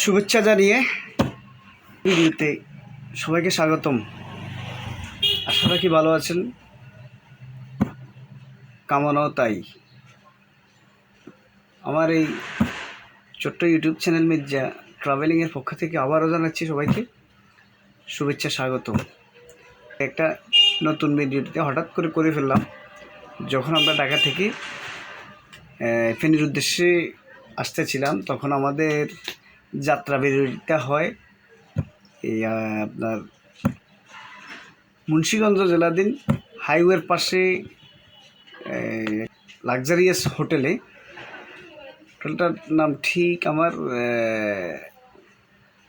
শুভেচ্ছা জানিয়ে ভিডিওতে সবাইকে স্বাগতম। আশা রাখি ভালো আছেন। কামনাও তাই। আমার এই ছোট্ট ইউটিউব চ্যানেল মির্জা ট্রাভেলিংয়ের পক্ষ থেকে আবারও জানাচ্ছি সবাইকে শুভেচ্ছা, স্বাগতম। একটা নতুন ভিডিওটিতে হঠাৎ করে করে ফেললাম, যখন আমরা ঢাকা থেকে ফেনীর উদ্দেশ্যে আসতেছিলাম, তখন আমাদের যাত্রা বিরতিটা হয়। এই আপনার মুন্সীগঞ্জ জেলাধীন হাইওয়ের পাশে লাক্সারিয়াস হোটেলে, হোটেলটার নাম ঠিক আমার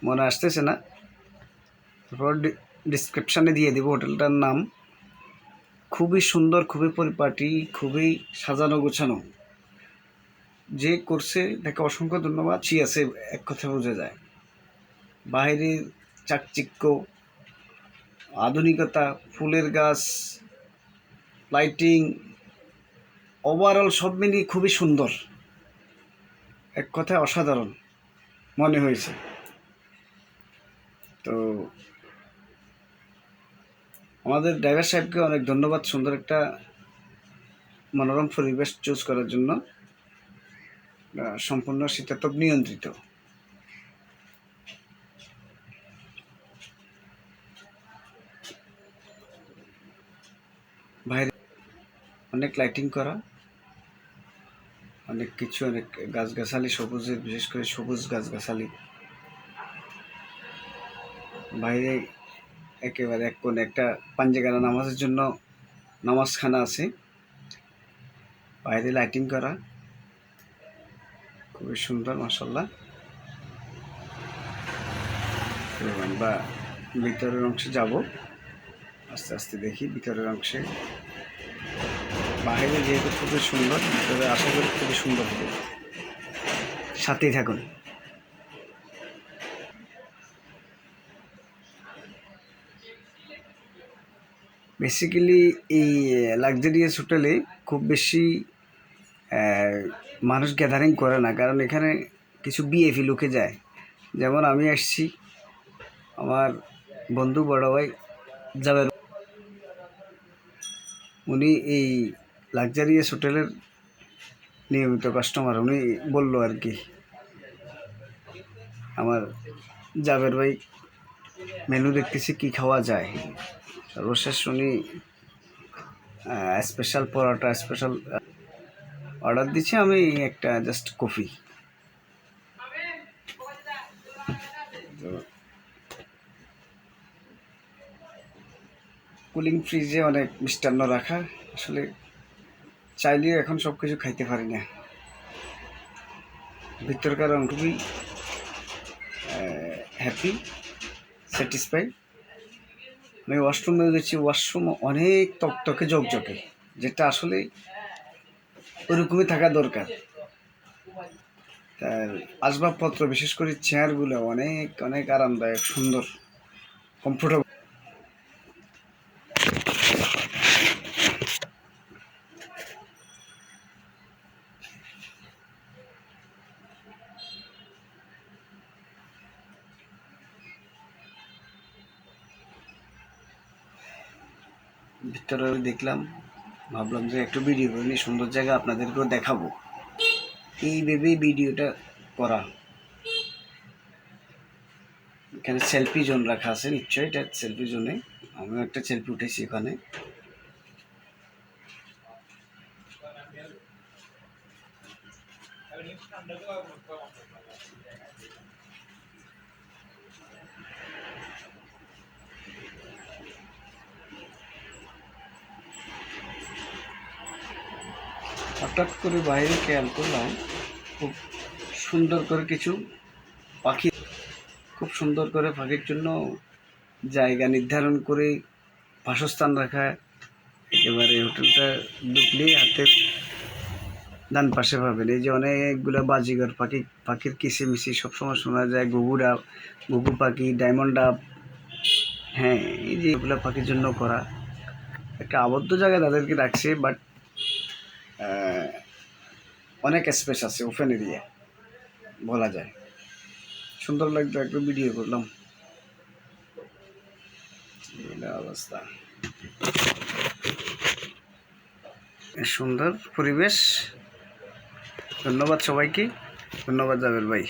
মনে আসতেছে না। তারপর ডিসক্রিপশানে দিয়ে দিব হোটেলটার নাম। খুবই সুন্দর, খুবই পরিপাটি, খুবই সাজানো গোছানো যে করছে তাকে অসংখ্য ধন্যবাদ। আছে এক কথা বোঝা যায়। বাইরের চাকচিক্য, আধুনিকতা, ফুলের গাছ লাইটিং ওভারঅল সব মিলিয়ে খুবই সুন্দর। এক কথায় অসাধারণ মনে হয়েছে। তো আমাদের ড্রাইভার সাহেবকে অনেক ধন্যবাদ সুন্দর একটা মনোরম পরিবেশ চুজ করার জন্য। সম্পূর্ণ শীতাতপ নিয়ন্ত্রিত। বাইরে অনেক লাইটিং করা, অনেক কিছু, অনেক গাছগাছালি সবুজের বিশেষ করে সবুজ গাছগাছালি। বাইরে একেবারে এক কোণে একটা পাঞ্জেগানা নামাজের জন্য নামাজখানা আছে। বাইরে লাইটিং করা। খুবই সুন্দর মাসাল্লাহ তো আমরা ভিতরের অংশে যাব। আস্তে আস্তে দেখি ভিতরের অংশে। বাইরে যেহেতু খুবই সুন্দর, ভিতরে আশা করি খুবই সুন্দর হবে। সাথেই থাকুন। বেসিক্যালি এই লাক্সারিয়াস হোটেলে খুব বেশি মানুষ গ্যাদারিং করে না, কারণ এখানে কিছু বিএফি লোকে যায়। যেমন আমি আসছি, আমার বন্ধু বড় ভাই যাবের উনি এই লাক্সারিয়াস হোটেলের নিয়মিত কাস্টমার উনি বলল আর কি, আমার জাবের ভাই মেনু দেখতেছি কি খাওয়া যায়। সর্বশেষ উনি স্পেশাল পরোটা স্পেশাল অর্ডার দিচ্ছি, আমি একটা জাস্ট কফি কুলিং ফ্রিজে অনেক মিষ্টান্ন রাখা, আসলে চাইলেও এখন সব কিছু খাইতে পারি না। ভিতরকার খুবই হ্যাপি স্যাটিসফাই আমি ওয়াশরুমে গেছি ওয়াশরুম অনেক তকতকে জকজকে যেটা আসলে ওরকমই থাকা দরকার। তার আসবাবপত্র, বিশেষ করে চেয়ারগুলো অনেক অনেক আরামদায়ক, সুন্দর কমফোর্টেবল ভিতরে দেখলাম। ভাবলাম যে একটু ভিডিও করে সুন্দর জায়গা আপনাদেরকেও দেখাবো। এই ভেবেই ভিডিওটা করা। এখানে সেলফি জোন রাখা আছে, নিশ্চয়ই এটা সেলফি জোনে আমিও একটা সেলফি উঠেছি এখানে। হঠাৎ করে বাইরে খেয়াল করলাম, খুব সুন্দর করে কিছু পাখি, খুব সুন্দর করে পাখির জন্য জায়গা নির্ধারণ করে বাসস্থান রাখা একেবারে হোটেলটা ঢুকলে হাতে ডান পাশে পাবেন। এই যে অনেকগুলো বাজিঘর পাখি, পাখির কিসিমিসি সবসময় শোনা যায় ঘুঘু ডাব ঘুঘু পাখি, ডায়মন্ড ডাব হ্যাঁ এই যে এগুলো পাখির জন্য করা। একটা আবদ্ধ জায়গায় তাদেরকে রাখছে, বাট অনেক স্পেস আছে ওপেন এরিয়া বলা যায়। সুন্দর লাগতো একটু ভিডিও করলাম। অবস্থা। সুন্দর পরিবেশ। ধন্যবাদ সবাইকে। ধন্যবাদ জাবের ভাই।